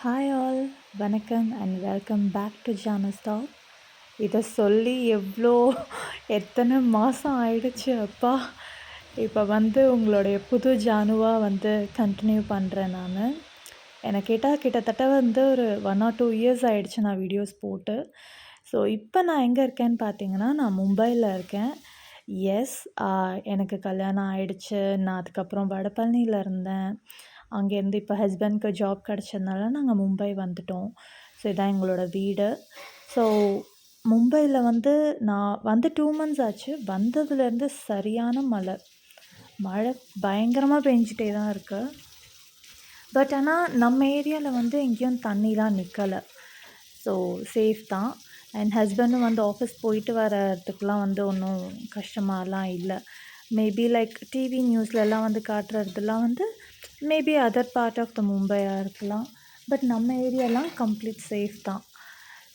Hi all வணக்கம் and welcome back to ஜானஸ் இதை சொல்லி எவ்வளோ எத்தனை மாதம் ஆயிடுச்சு அப்பா. இப்போ வந்து உங்களுடைய புது ஜானுவாக வந்து கண்டினியூ பண்ணுறேன் நான். என்னை கேட்டால் கிட்டத்தட்ட வந்து ஒரு ஒன் ஆர் டூ இயர்ஸ் ஆகிடுச்சு நான் வீடியோஸ் போட்டு. ஸோ இப்போ நான் எங்கே இருக்கேன்னு பார்த்தீங்கன்னா நான் மும்பையில் இருக்கேன். எஸ் எனக்கு கல்யாணம் ஆயிடுச்சு. நான் அதுக்கப்புறம் வடபழனியில் இருந்தேன். அங்கேருந்து இப்போ ஹஸ்பண்ட்க்கு ஜாப் கிடச்சதுனால நாங்கள் மும்பை வந்துட்டோம். ஸோ இதான் எங்களோட வீடு. ஸோ மும்பையில் வந்து நான் வந்து டூ மந்த்ஸ் ஆச்சு. வந்ததுலேருந்து சரியான மழை. மழை பயங்கரமாக பெஞ்சிட்டே தான் இருக்குது பட் ஆனால் நம்ம ஏரியாவில் வந்து எங்கேயும் தண்ணிலாம் நிற்கலை ஸோ சேஃப் தான். அண்ட் ஹஸ்பண்டும் வந்து ஆஃபீஸ் போயிட்டு வரதுக்குலாம் வந்து ஒன்றும் கஷ்டமாலாம் இல்லை. மேபி லைக் டிவி நியூஸ்லலாம் வந்து காட்டுறதுலாம் வந்து maybe other part of the மும்பையாக இருக்கலாம். பட் நம்ம ஏரியாலாம் கம்ப்ளீட் சேஃப் தான்.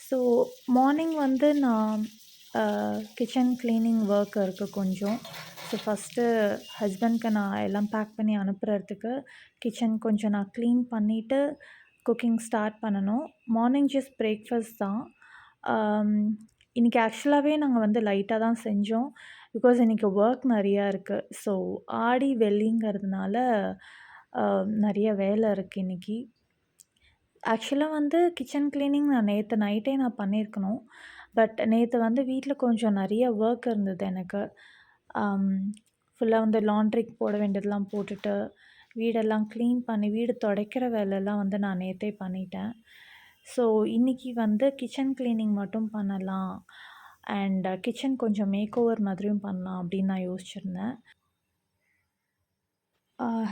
ஸோ மார்னிங் வந்து நான் கிச்சன் க்ளீனிங் ஒர்க் இருக்குது கொஞ்சம். ஸோ ஃபஸ்ட்டு ஹஸ்பண்ட்க்கு நான் எல்லாம் பேக் பண்ணி அனுப்புகிறதுக்கு கிச்சன் கொஞ்சம் நான் க்ளீன் பண்ணிவிட்டு குக்கிங் ஸ்டார்ட் பண்ணணும். மார்னிங் ஜஸ்ட் பிரேக்ஃபாஸ்ட் தான். Um, இன்றைக்கி ஆக்சுவலாகவே நாங்கள் வந்து லைட்டாக தான் செஞ்சோம். பிகாஸ் இன்றைக்கி ஒர்க் நிறையா இருக்குது ஸோ ஆடி வெள்ளிங்கிறதுனால நிறைய வேலை இருக்குது இன்றைக்கி ஆக்சுவலாக வந்து கிச்சன் க்ளீனிங் நான் நேற்று நைட்டே நான் பண்ணியிருக்கணும் பட் நேற்று வந்து வீட்டில் கொஞ்சம் நிறைய ஒர்க் இருந்தது எனக்கு. ஃபுல்லாக வந்து லாண்ட்ரிக்கு போட வேண்டியதெல்லாம் போட்டுட்டு வீடெல்லாம் க்ளீன் பண்ணி வீடு துடைக்கிற வேலையெல்லாம் வந்து நான் நேற்றே பண்ணிட்டேன். ஸோ இன்றைக்கி வந்து கிச்சன் க்ளீனிங் மட்டும் பண்ணலாம். அண்ட் கிச்சன் கொஞ்சம் மேக் ஓவர் மாதிரியும் பண்ணலாம் அப்படின்னு நான் யோசிச்சிருந்தேன்.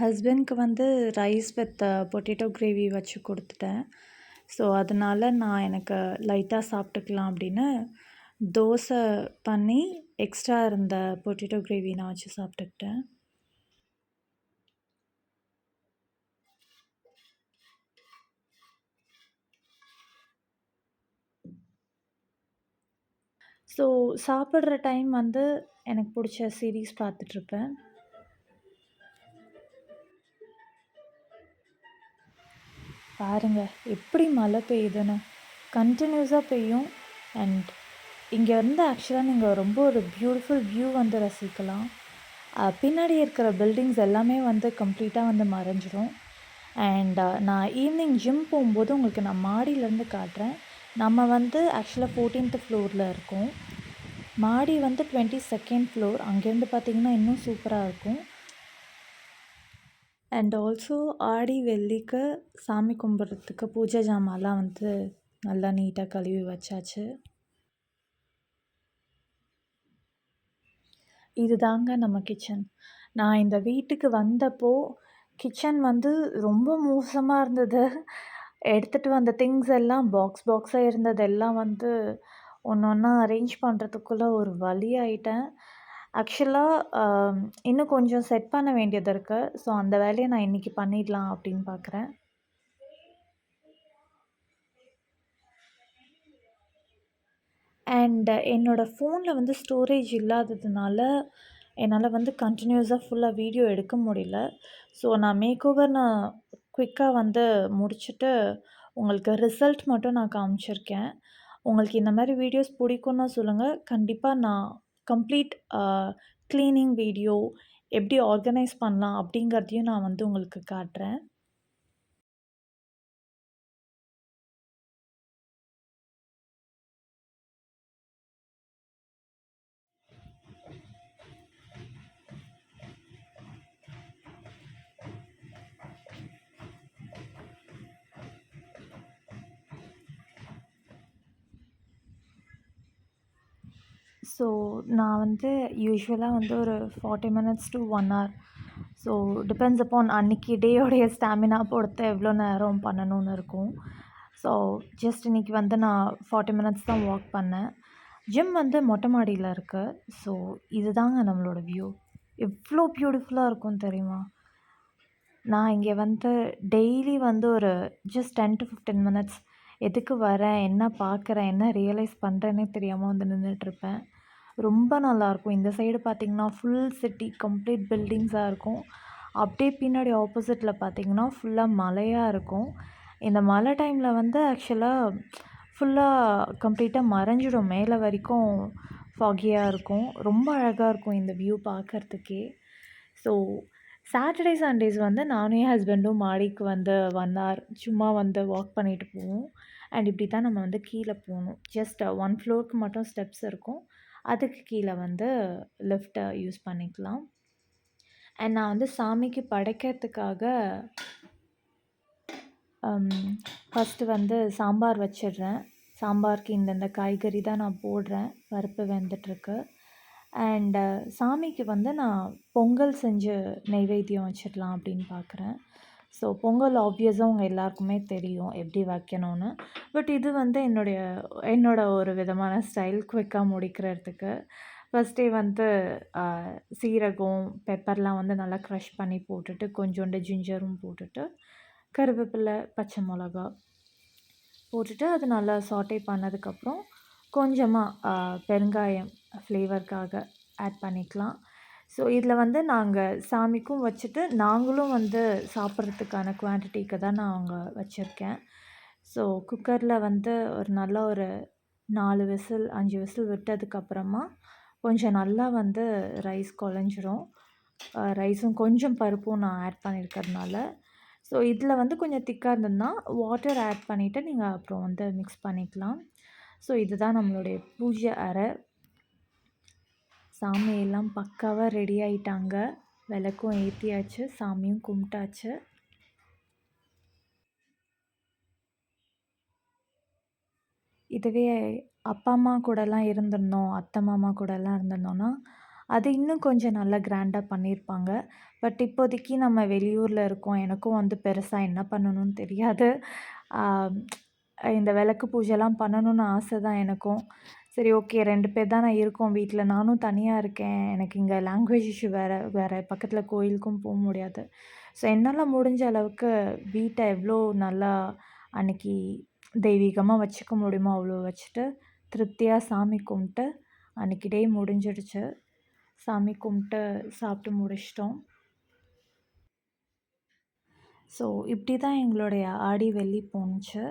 ஹஸ்பண்ட்க்கு வந்து ரைஸ் வித் பொட்டேட்டோ கிரேவி வச்சு கொடுத்துட்டேன். ஸோ அதனால் நான் எனக்கு லைட்டாக சாப்பிட்டுக்கலாம் அப்படின்னு தோசை பண்ணி எக்ஸ்ட்ரா இருந்த பொட்டேட்டோ கிரேவி நான் வச்சு சாப்பிட்டுக்கிட்டேன். ஸோ சாப்பிட்ற டைம் வந்து எனக்கு பிடிச்ச சீரீஸ் பார்த்துட்ருப்பேன் பாருங்கள் எப்படி மழை பெய்யுதுன்னு. கண்டினியூஸாக பெய்யும். அண்ட் இங்கேருந்து ஆக்சுவலாக நீங்கள் ரொம்ப ஒரு பியூட்டிஃபுல் வியூ வந்து ரசிக்கலாம். பின்னாடி இருக்கிற பில்டிங்ஸ் எல்லாமே வந்து கம்ப்ளீட்டாக வந்து மறைஞ்சிரும். அண்ட் நான் ஈவினிங் ஜிம் போகும்போது உங்களுக்கு நான் மாடியிலேருந்து காட்டுறேன். நம்ம வந்து ஆக்சுவலாக ஃபோர்டீன்த் ஃப்ளோரில் இருக்கோம். மாடி வந்து டுவெண்ட்டி செகண்ட் ஃப்ளோர் அங்கேருந்து பார்த்திங்கன்னா இன்னும் சூப்பராக இருக்கும். அண்ட் ஆல்சோ ஆடி வெள்ளிக்கு சாமி கும்பிட்றதுக்கு பூஜை ஜாமான்லாம் வந்து நல்லா நீட்டாக கழுவி வச்சாச்சு. இது தாங்க நம்ம கிச்சன் நான் இந்த வீட்டுக்கு வந்தப்போ கிச்சன் வந்து ரொம்ப மோசமாக இருந்தது. எடுத்துகிட்டு வந்த திங்ஸ் எல்லாம் பாக்ஸ் பாக்ஸாக இருந்ததெல்லாம் வந்து ஒன்று ஒன்றா அரேஞ்ச் பண்ணுறதுக்குள்ளே ஒரு வழி ஆயிட்டேன். ஆக்சுவலாக இன்னும் கொஞ்சம் செட் பண்ண வேண்டியது இருக்குது ஸோ அந்த வேலையை நான் இன்றைக்கி பண்ணிடலாம் அப்படின்னு பார்க்குறேன் அண்ட் என்னோடய ஃபோனில் வந்து ஸ்டோரேஜ் இல்லாததுனால என்னால் வந்து கண்டினியூஸாக ஃபுல்லாக வீடியோ எடுக்க முடியல. ஸோ நான் மேக் ஓவர் நான் குயிக்காக வந்து முடிச்சுட்டு உங்களுக்கு ரிசல்ட் மட்டும் நான் காமிச்சிருக்கேன். உங்களுக்கு இந்த மாதிரி வீடியோஸ் பிடிக்கும்னா சொல்லுங்கள் கண்டிப்பாக நான் கம்ப்ளீட் க்ளீனிங் வீடியோ எப்படி ஆர்கனைஸ் பண்ணலாம் அப்படிங்கிறதையும் நான் வந்து உங்களுக்கு காட்டுறேன். ஸோ நான் வந்து யூஸ்வலாக வந்து ஒரு forty minutes to one hour so depends upon அன்றைக்கி டேயோடைய ஸ்டாமினா பொறுத்து எவ்வளோ நேரம் பண்ணணும்னு இருக்கும். ஸோ ஜஸ்ட் இன்றைக்கி வந்து நான் ஃபார்ட்டி மினிட்ஸ் தான் வாக் பண்ணேன். ஜிம் வந்து மொட்டை மாடியில் இருக்குது ஸோ இதுதாங்க நம்மளோட வியூ எவ்வளோ பியூட்டிஃபுல்லாக இருக்கும் தெரியுமா? நான் இங்கே வந்து டெய்லி வந்து ஒரு just ten to fifteen minutes எதுக்கு வரேன்? என்ன பார்க்குறேன் என்ன ரியலைஸ் பண்ணுறேன்னே தெரியாமல் வந்து நின்றுட்டுருப்பேன் ரொம்ப நல்லாயிருக்கும். இந்த சைடு பார்த்திங்கன்னா ஃபுல் சிட்டி கம்ப்ளீட் பில்டிங்ஸாக இருக்கும். அப்படியே பின்னாடி ஆப்போசிட்டில் பார்த்திங்கன்னா ஃபுல்லாக மலையாக இருக்கும். இந்த மழை டைமில் வந்து ஆக்சுவலாக ஃபுல்லாக கம்ப்ளீட்டாக மறைஞ்சிடும். மேலே வரைக்கும் ஃபாகியாக இருக்கும். ரொம்ப அழகாக இருக்கும் இந்த வியூ பார்க்குறதுக்கே. ஸோ சாட்டர்டே சண்டேஸ் வந்து நானும் என் ஹஸ்பண்டும் மாடிக்கு வந்து ஒன் ஹவர் சும்மா வந்து வாக் பண்ணிட்டு போவோம். அண்ட் இப்படி தான் நம்ம வந்து கீழே போகணும். ஜஸ்ட் ஒன் ஃப்ளோருக்கு மட்டும் ஸ்டெப்ஸ் இருக்கும். அதுக்கு கீழே வந்து லிஃப்ட்டை யூஸ் பண்ணிக்கலாம். அண்ட் நான் வந்து சாமிக்கு படைக்கிறதுக்காக um, ஃபஸ்ட்டு வந்து சாம்பார் வச்சிடுறேன். சாம்பாருக்கு இந்தந்த காய்கறி தான் நான் போடுறேன். பருப்பு வெந்துட்டுருக்கு. அண்டு சாமிக்கு வந்து நான் பொங்கல் செஞ்சு நெய்வேத்தியம் வச்சிடலாம் அப்படின்னு பார்க்குறேன் ஸோ பொங்கல் ஆப்வியஸாக உங்கள் எல்லாருக்குமே தெரியும் எப்படி வைக்கணும்னு. பட் இது வந்து என்னுடைய என்னோடய ஒரு விதமான ஸ்டைல் குயிக்காக முடிக்கிறதுக்கு. ஃபஸ்ட்டே வந்து சீரகம் பெப்பர்லாம் வந்து நல்லா க்ரஷ் பண்ணி போட்டுட்டு கொஞ்சோண்டு ஜிஞ்சரும் போட்டுட்டு கருவேப்பிலை பச்சை மிளகா போட்டுட்டு அது நல்லா சாட்டே பண்ணதுக்கப்புறம் கொஞ்சமாக பெருங்காயம் ஃப்ளேவருக்காக ஆட் பண்ணிக்கலாம். ஸோ இதில் வந்து நாங்கள் சாமிக்கும் வச்சுட்டு நாங்களும் வந்து சாப்பிட்றதுக்கான குவான்டிட்டிக்கு தான் நான் அங்கே வச்சுருக்கேன். ஸோ குக்கரில் வந்து ஒரு நல்ல ஒரு நாலு விசில் அஞ்சு விசில் விட்டதுக்கப்புறமா கொஞ்சம் நல்லா வந்து ரைஸ் குழஞ்சிரும். ரைஸும் கொஞ்சம் பருப்பும் நான் ஆட் பண்ணியிருக்கிறதுனால. ஸோ இதில் வந்து கொஞ்சம் திக்காக இருந்ததுன்னா வாட்டர் ஆட் பண்ணிவிட்டு நீங்கள் அப்புறம் வந்து மிக்ஸ் பண்ணிக்கலாம். ஸோ இதுதான் நம்மளுடைய பூஜை அறை. சாமியெல்லாம் பக்காவாக ரெடி ஆகிட்டாங்க விளக்கும் ஏற்றியாச்சு சாமியும் கும்பிட்டாச்சு. இதுவே அப்பா அம்மா கூடலாம் இருந்திருந்தோம் அத்தை மாமா கூடலாம் இருந்திருந்தோன்னா அது இன்னும் கொஞ்சம் நல்லா கிராண்டாக பண்ணியிருப்பாங்க. பட் இப்போதைக்கு நம்ம வெளியூரில் இருக்கோம் எனக்கும் வந்து பெருசாக என்ன பண்ணணும்னு தெரியாது. இந்த விளக்கு பூஜைலாம் பண்ணணும்னு ஆசை தான் எனக்கும். சரி ஓகே ரெண்டு பேர் தான் நான் இருக்கோம் வீட்டில் நானும் தனியாக இருக்கேன். எனக்கு இங்கே லாங்குவேஜ் இஷ்யூ வேறு வேறு பக்கத்தில் கோயிலுக்கும் போக முடியாது. ஸோ என்னால் முடிஞ்ச அளவுக்கு வீட்டை எவ்வளோ நல்லா அன்னைக்கு தெய்வீகமாக வச்சுக்க முடியுமோ அவ்வளோ வச்சுட்டு திருப்தியாக சாமி கும்பிட்டு அன்றைக்கி டே முடிஞ்சிடுச்சு. சாமி கும்பிட்டு சாப்பிட்டு முடிச்சிட்டோம். ஸோ இப்படி தான் எங்களுடைய ஆடி வெள்ளி போணுச்சு.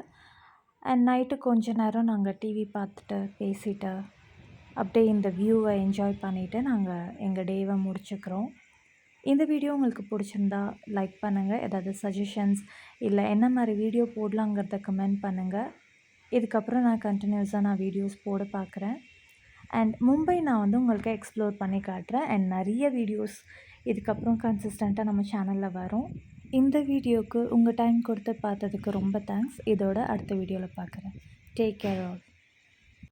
அண்ட் நைட்டு கொஞ்ச நேரம் நாங்கள் டிவி பார்த்துட்டு பேசிட்டு அப்படியே இந்த வியூவை என்ஜாய் பண்ணிவிட்டு நாங்கள் எங்கள் டேவை முடிச்சுக்கிறோம். இந்த வீடியோ உங்களுக்கு பிடிச்சிருந்தா லைக் பண்ணுங்கள் ஏதாவது சஜஷன்ஸ் இல்லை என்ன மாதிரி வீடியோ போடலாங்கிறத கமெண்ட் பண்ணுங்கள் இதுக்கப்புறம் நான் கண்டினியூஸாக நான் வீடியோஸ் போட பார்க்குறேன். அண்ட் மும்பை நான் வந்து உங்களுக்கு எக்ஸ்ப்ளோர் பண்ணி காட்டுறேன். அண்ட் நிறைய வீடியோஸ் இதுக்கப்புறம் கன்சிஸ்டண்ட்டாக நம்ம சேனலில் வரும். இந்த வீடியோவுக்கு உங்கள் டைம் கொடுத்து பார்த்ததுக்கு ரொம்ப தேங்க்ஸ் இதோட அடுத்த வீடியோவில் பார்க்குறேன். Take care all